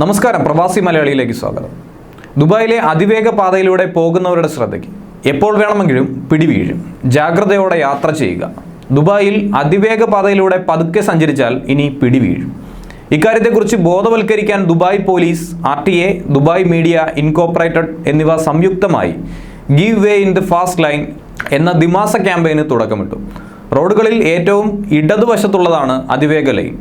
നമസ്കാരം പ്രവാസി മലയാളിയിലേക്ക് സ്വാഗതം. ദുബായിലെ അതിവേഗ പാതയിലൂടെ പോകുന്നവരുടെ ശ്രദ്ധയ്ക്ക് എപ്പോൾ വേണമെങ്കിലും പിടിവീഴും. ജാഗ്രതയോടെ യാത്ര ചെയ്യുക. ദുബായിൽ അതിവേഗ പാതയിലൂടെ പതുക്കെ സഞ്ചരിച്ചാൽ ഇനി പിടിവീഴും. ഇക്കാര്യത്തെക്കുറിച്ച് ബോധവൽക്കരിക്കാൻ Dubai police R T A Dubai media incorporated എന്നിവ സംയുക്തമായി give way in the fast lane എന്ന ദിമാസ ക്യാമ്പയിന് തുടക്കമിട്ടു. റോഡുകളിൽ ഏറ്റവും ഇടതുവശത്തുള്ളതാണ് അതിവേഗ ലൈൻ.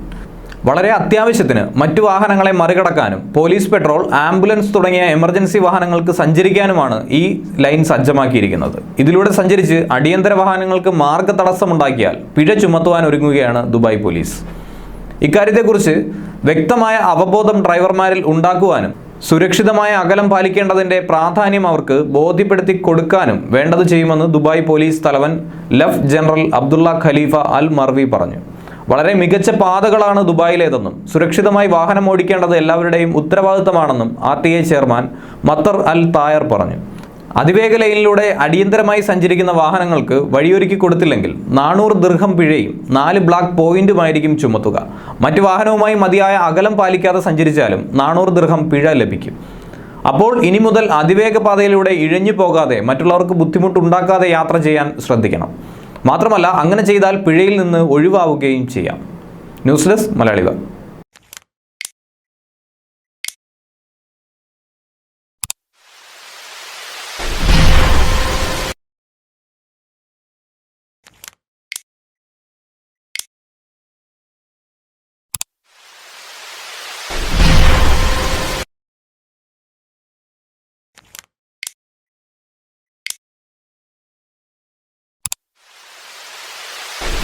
വളരെ അത്യാവശ്യത്തിന് മറ്റു വാഹനങ്ങളെ മറികടക്കാനും പോലീസ് പെട്രോൾ ആംബുലൻസ് തുടങ്ങിയ എമർജൻസി വാഹനങ്ങൾക്ക് സഞ്ചരിക്കാനുമാണ് ഈ ലൈൻ സജ്ജമാക്കിയിരിക്കുന്നത്. ഇതിലൂടെ സഞ്ചരിച്ച് അടിയന്തര വാഹനങ്ങൾക്ക് മാർഗ തടസ്സമുണ്ടാക്കിയാൽ പിഴ ചുമത്തുവാൻ ഒരുങ്ങുകയാണ് ദുബായ് പോലീസ്. ഇക്കാര്യത്തെക്കുറിച്ച് വ്യക്തമായ അവബോധം ഡ്രൈവർമാരിൽ ഉണ്ടാക്കുവാനും സുരക്ഷിതമായ അകലം പാലിക്കേണ്ടതിന്റെ പ്രാധാന്യം അവർക്ക് ബോധ്യപ്പെടുത്തി കൊടുക്കാനും വേണ്ടത് ചെയ്യുമെന്ന് ദുബായ് പോലീസ് തലവൻ ലഫ് general Abdullah Khalifa Al Marri പറഞ്ഞു. വളരെ മികച്ച പാതകളാണ് ദുബായിലേതെന്നും സുരക്ഷിതമായി വാഹനം ഓടിക്കേണ്ടത് എല്ലാവരുടെയും ഉത്തരവാദിത്തമാണെന്നും R T I chairman Mattar Al Tayer പറഞ്ഞു. അതിവേഗ ലൈനിലൂടെ അടിയന്തരമായി സഞ്ചരിക്കുന്ന വാഹനങ്ങൾക്ക് വഴിയൊരുക്കി കൊടുത്തില്ലെങ്കിൽ നാനൂറ് ദീർഘം പിഴയും നാല് ബ്ലാക്ക് പോയിന്റുമായിരിക്കും ചുമത്തുക. മറ്റു വാഹനവുമായി മതിയായ അകലം പാലിക്കാതെ സഞ്ചരിച്ചാലും നാനൂറ് ദീർഘം പിഴ ലഭിക്കും. അപ്പോൾ ഇനി മുതൽ അതിവേഗ പാതയിലൂടെ ഇഴഞ്ഞു പോകാതെ മറ്റുള്ളവർക്ക് ബുദ്ധിമുട്ടുണ്ടാക്കാതെ യാത്ര ചെയ്യാൻ ശ്രദ്ധിക്കണം. മാത്രമല്ല അങ്ങനെ ചെയ്താൽ പിഴയിൽ നിന്ന് ഒഴിവാവുകയും ചെയ്യാം. News desk മലയാളിക